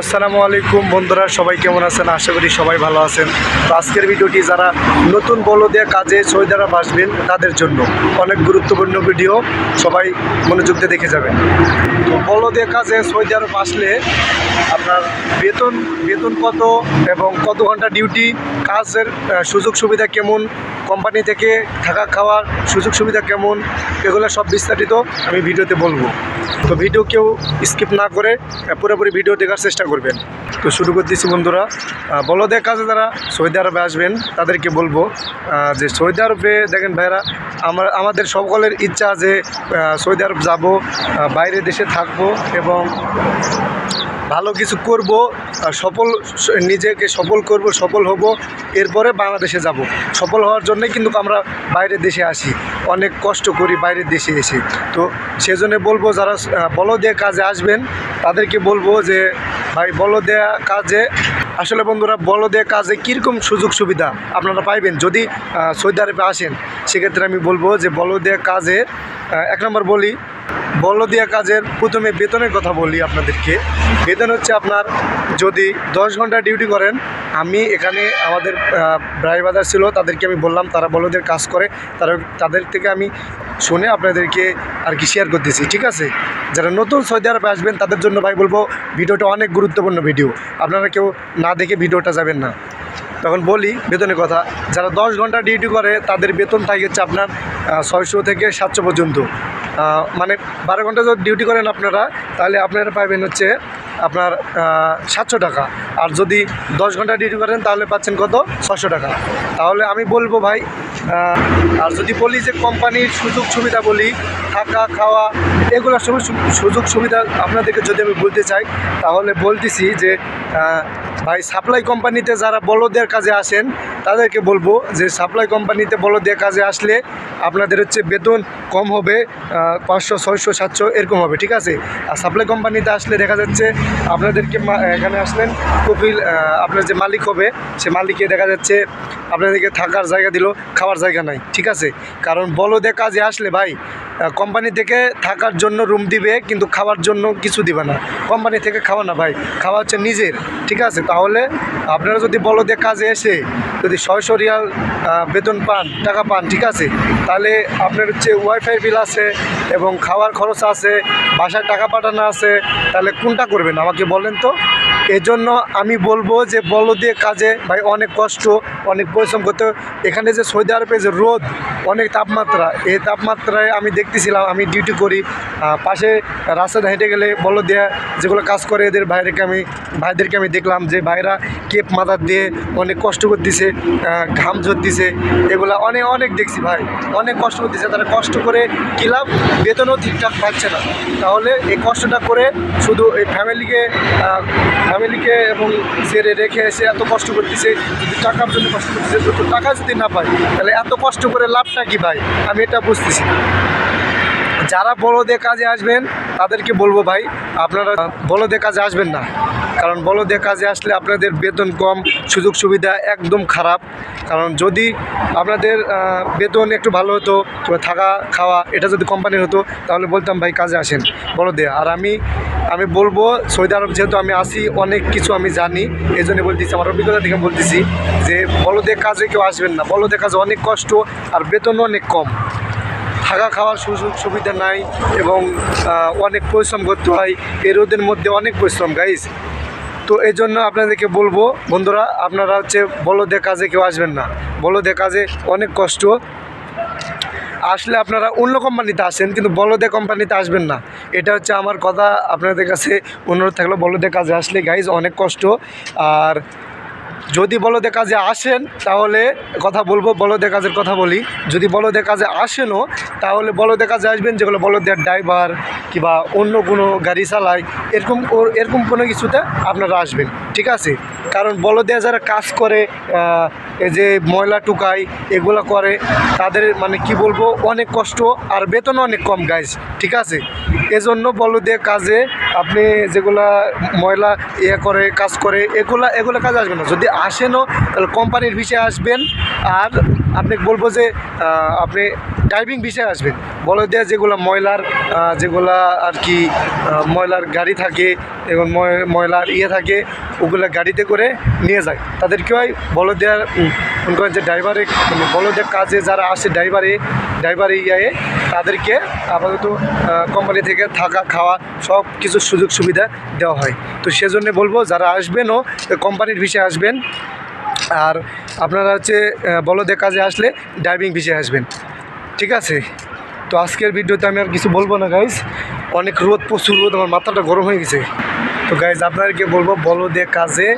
আসসালামু আলাইকুম বন্ধুরা, সবাই কেমন আছেন? আশা করি সবাই ভালো আছেন। তো আজকের ভিডিওটি যারা নতুন বলদিয়া কাজে সৌদি আরব আসবেন তাদের জন্য অনেক গুরুত্বপূর্ণ ভিডিও, সবাই মনোযোগ দিয়ে দেখে যাবেন। তো বলদিয়া কাজে সৌদি আরব আসলে আপনার বেতন বেতন কত এবং কত ঘণ্টা ডিউটি, কাজের সুযোগ সুবিধা কেমন, কোম্পানি থেকে থাকা খাওয়ার সুযোগ সুবিধা কেমন, এগুলো সব বিস্তারিত আমি ভিডিওতে বলব। তো ভিডিও কেউ স্কিপ না করে পুরোপুরি ভিডিও দেখার চেষ্টা করবেন। তো শুরু করতেছি বন্ধুরা বলদের কাজে যারা সৌদি আরবে আসবেন, তাদেরকে বলব যে সৌদি আরবে দেখেন ভাইরা আমার, আমাদের সকলের ইচ্ছা যে সৌদি আরব যাব বাইরে দেশে থাকব এবং ভালো কিছু করব সফল নিজেকে সফল করব সফল হব এরপরে বাংলাদেশে যাব। সফল হওয়ার জন্যই কিন্তু আমরা বাইরের দেশে আসি। অনেক কষ্ট করি বাইরের দেশে এসে। তো সেজন্য বলব যারা আহ, বলদেয়া কাজে আসবেন তাদেরকে বলব যে ভাই বলো দেয়া কাজে আসলে বন্ধুরা বলদেয়া কাজে কীরকম সুযোগ সুবিধা আপনারা পাইবেন? যদি সৌদি আরবে আসেন সেক্ষেত্রে আমি বলব যে বলদেয়া কাজে আহ, এক নম্বর বলি বলদিয়া কাজের প্রথমে বেতনের কথা বলি আপনাদেরকে। বেতন হচ্ছে আপনার যদি দশ ঘণ্টা ডিউটি করেন, আমি এখানে আমাদের ব্রাই বাজার ছিল, তাদেরকে আমি বললাম, তারা বলদের কাজ করে, তারা, তাদের থেকে আমি শুনে আপনাদেরকে আর কি শেয়ার করতেছি, ঠিক আছে? যারা নতুন সৌদি আরবে আসবেন, তাদের জন্য ভাই বলব, ভিডিওটা অনেক গুরুত্বপূর্ণ ভিডিও। আপনারা কেউ না দেখে ভিডিওটা যাবেন না। তখন বলি বেতনের কথা, যারা দশ ঘণ্টা ডিউটি করে, তাদের বেতন থাকে হচ্ছে আপনার ছয়শো থেকে সাতশো পর্যন্ত। মানে বারো ঘণ্টা যদি ডিউটি করেন আপনারা, তাহলে আপনারা পাবেন হচ্ছে আপনার সাতশো টাকা। আর যদি দশ ঘণ্টা ডিউটি করেন, তাহলে পাচ্ছেন কত? ছশো টাকা। তাহলে আমি বলব ভাই আর যদি বলি যে কোম্পানির সুযোগ সুবিধা বলি, থাকা, খাওয়া, এগুলো সব সুযোগ সুবিধা আপনাদেরকে যদি আমি বলতে চাই, তাহলে বলতেছি যে ভাই সাপ্লাই কোম্পানিতে যারা বলদের কাজে আসেন, তাদেরকে বলব যে সাপ্লাই কোম্পানিতে বলদের কাজে আসলে আপনাদের হচ্ছে বেতন কম হবে পাঁচশো, ছয়শো, সাতশো, এরকম হবে, ঠিক আছে? আর সাপ্লাই কোম্পানিতে আসলে দেখা যাচ্ছে আপনাদেরকে এখানে আসলেন, কপিল আপনার যে মালিক হবে, সে মালিকে দেখা যাচ্ছে আপনাদেরকে থাকার জায়গা দিল, খাওয়ার জায়গা নাই, ঠিক আছে? কারণ বলদে কাজে আসলে ভাই কোম্পানি থেকে থাকার জন্য রুম দিবে, কিন্তু খাওয়ার জন্য কিছু দিবে না। কোম্পানি থেকে খাওয়া না, ভাই। খাওয়া হচ্ছে নিজের, ঠিক আছে? তাহলে আপনারা যদি বলদে কাজে এসে যদি ছয়শো রিয়াল বেতন পান, টাকা পান, ঠিক আছে? তাহলে আপনার হচ্ছে ওয়াইফাই বিল আছে এবং খাওয়ার খরচ আছে, বাসায় টাকা পাঠানো আছে, তাহলে কোনটা করবেন? আমাকে বলেন তো। এজন্য আমি বলব যে বলদে কাজে, ভাই অনেক কষ্ট, অনেক পরিশ্রম করতে এখানে যে সৌদি আরবে যে রোদ, অনেক তাপমাত্রা, এই তাপমাত্রায় আমি দেখতেছিলাম, আমি ডিউটি করি। পাশে রাস্তায় হেঁটে গেলে বলদিয়া যেগুলো কাজ করে এদের ভাইদেরকে আমি ভাইদেরকে আমি দেখলাম যে ভাইরা কেপ মাথার দিয়ে অনেক কষ্ট করতেছে ঘাম ঝরতেছে, এগুলা অনেক অনেক দেখছি ভাই। অনেক কষ্ট করতেছে, তারা কষ্ট করে কী লাভ? বেতনও ঠিকঠাক পাচ্ছে না। তাহলে এই কষ্টটা করে শুধু এই ফ্যামিলিকে ফ্যামিলিকে এবং ছেড়ে রেখে এসে এত কষ্ট করতেছে, যদি টাকার জন্য কষ্ট করতেছে টাকা যদি না পায়, তাহলে এত কষ্ট করে লাভটা কি ভাই? আমি এটা বুঝতেছি যারা বড়দের কাজে আসবেন, তাদেরকে বলব ভাই, আপনারা বড়দের কাজে আসবেন না। কারণ বড়দের কাজে আসলে আপনাদের বেতন কম, সুযোগ সুবিধা একদম খারাপ। কারণ যদি আপনাদের বেতন একটু ভালো হতো থাকা, খাওয়া, এটা যদি কোম্পানির হতো, তাহলে বলতাম ভাই কাজে আসেন, বলদে। আর আমি আমি বলব, সৌদি আরব যেহেতু আমি আসি অনেক কিছু আমি জানি এই জন্য বলতেছি, আমার অভিজ্ঞতা থেকে বলতেছি যে বড়দের কাজে কেউ আসবেন না। বড়দের কাজে অনেক কষ্ট আর বেতনও অনেক কম। থাকা খাওয়ার সুযোগ সুবিধা নাই এবং অনেক পরিশ্রম করতে হয়। এই রোদের মধ্যে অনেক পরিশ্রম গাইজ তো এই জন্য আপনাদেরকে বলব, বন্ধুরা, আপনারা হচ্ছে বলদে কাজে কেউ আসবেন না। বলদে কাজে অনেক কষ্ট। আসলে আপনারা অন্য কোম্পানিতে আসেন, কিন্তু বলদে কোম্পানিতে আসবেন না। এটা হচ্ছে আমার কথা, আপনাদের কাছে অনুরোধ থাকল বলদে কাজে আসলে গাইজ অনেক কষ্ট। আর যদি বলদে কাজে আসেন, তাহলে কথা বলব, বলদে কাজের কথা বলি। যদি বলদে কাজে আসেনও, তাহলে বলদে কাজে আসবেন যেগুলো বলদের ড্রাইভার কিংবা অন্য কোনো গাড়ি চালায়, এরকম এরকম কোনো কিছুতে আপনারা আসবেন, ঠিক আছে? কারণ বলদে যারা কাজ করে এই যে ময়লা টুকাই এগুলো করে, তাদের মানে কি বলব, অনেক কষ্ট আর বেতনও অনেক কম গাইজ ঠিক আছে? এজন্য বলদের কাজে আপনি যেগুলা ময়লা ইয়ে করে, কাজ করে, এগুলা, এগুলো কাজে আসবে না। যদি আসেনও, তাহলে কোম্পানির বিষয়ে আসবেন, আর আপনি বলব যে আপনি ড্রাইভিং বিষয়ে আসবেন। বলদের যেগুলো ময়লার যেগুলা আর কি ময়লার গাড়ি থাকে, এবং ময়- ময়লার ইয়ে থাকে, ওগুলো গাড়িতে করে নিয়ে যায়। তাদের কি হয় মনে করেন যে ড্রাইভারে মানে বলদের কাজে যারা আসে ড্রাইভারে ড্রাইভারে ইয়ে তাদেরকে আপাতত কোম্পানি থেকে থাকা, খাওয়া সব কিছু সুযোগ সুবিধা দেওয়া হয়। তো সেজন্য বলব, যারা আসবেনও কোম্পানির ভিসে আসবেন। আর আপনারা হচ্ছে বলদের কাজে আসলে ড্রাইভিং ভিসে আসবেন। ঠিক আছে? তো আজকের ভিডিওতে আমি আর কিছু বলব না গাইজ অনেক রোদ, প্রচুর রোদ, আমার মাথাটা গরম হয়ে গেছে। তো গাইজ আপনাদেরকে বলব, বলদের কাজে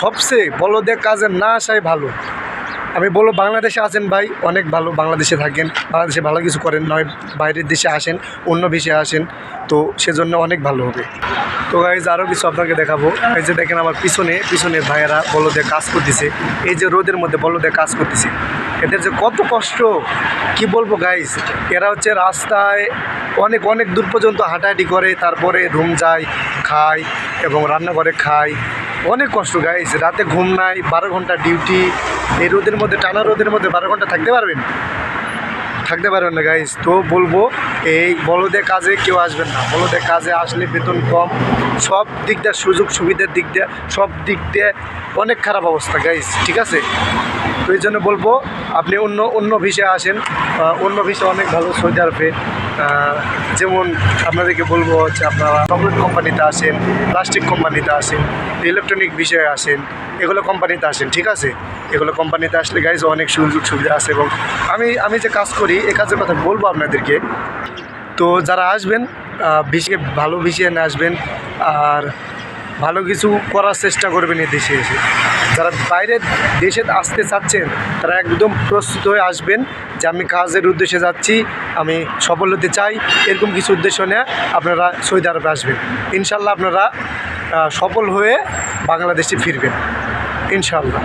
সবচেয়ে, বলদের কাজে না আসাই ভালো। আমি বলব বাংলাদেশে আসেন ভাই, অনেক ভালো বাংলাদেশে থাকেন, বাংলাদেশে ভালো কিছু করেন, নয় বাইরের দেশে আসেন, অন্য দেশে আসেন, তো সেজন্য অনেক ভালো হবে। তো গাইজ আরও কিছু আপনাকে দেখাবো। এই যে দেখেন আমার পিছনে পিছনে ভাইয়েরা বলদে কাজ করতেছে। এই যে রোদের মধ্যে বলদে কাজ করতেছে। এদের যে কত কষ্ট, কি বলব গাইজ এরা হচ্ছে রাস্তায় অনেক অনেক দূর পর্যন্ত হাঁটাহাঁটি করে, তারপরে রুম যায়, খায় এবং রান্না করে খায়। অনেক কষ্ট গাইজ রাতে ঘুম নাই, বারো ঘণ্টা ডিউটি এই রোদের মধ্যে, টানা রোদের মধ্যে বারো ঘণ্টা থাকতে পারবেন? থাকতে পারবেন না গাইজ তো বলব, এই বলদে কাজে কেউ আসবেন না। বলদে কাজে আসলে বেতন কম, সব দিক দিয়ে সুযোগ সুবিধার দিক দিয়ে, সব দিক দিয়ে অনেক খারাপ অবস্থা গাইজ ঠিক আছে? তো এই জন্য বলব, আপনি অন্য অন্য ভিসে আসেন। অন্য ভিসা অনেক ভালো সৌদি আরবে যেমন আপনাদেরকে বলব হচ্ছে আপনারা চকলেট কোম্পানিতে আসেন প্লাস্টিক কোম্পানিতে আসেন ইলেকট্রনিক বিষয়ে আসেন, এগুলো কোম্পানিতে আসেন, ঠিক আছে? এগুলো কোম্পানিতে আসলে গাইজ অনেক সুযোগ সুবিধা আছে এবং আমি আমি যে কাজ করি এই কাজের কথা বলব আপনাদেরকে। তো যারা আসবেন বিষয়ে ভালো নিয়ে আসবেন, আর ভালো কিছু করার চেষ্টা করবেন এই দেশে এসে। যারা বাইরে দেশে আসতে চাচ্ছেন, তারা একদম প্রস্তুত হয়ে আসবেন যে আমি কাজের উদ্দেশ্যে যাচ্ছি, আমি সফল হতে চাই, এরকম কিছু উদ্দেশ্য নিয়ে আপনারা সৌদি আরবে আসবেন। ইনশাল্লাহ আপনারা সফল হয়ে বাংলাদেশে ফিরবেন। ইনশাল্লাহ।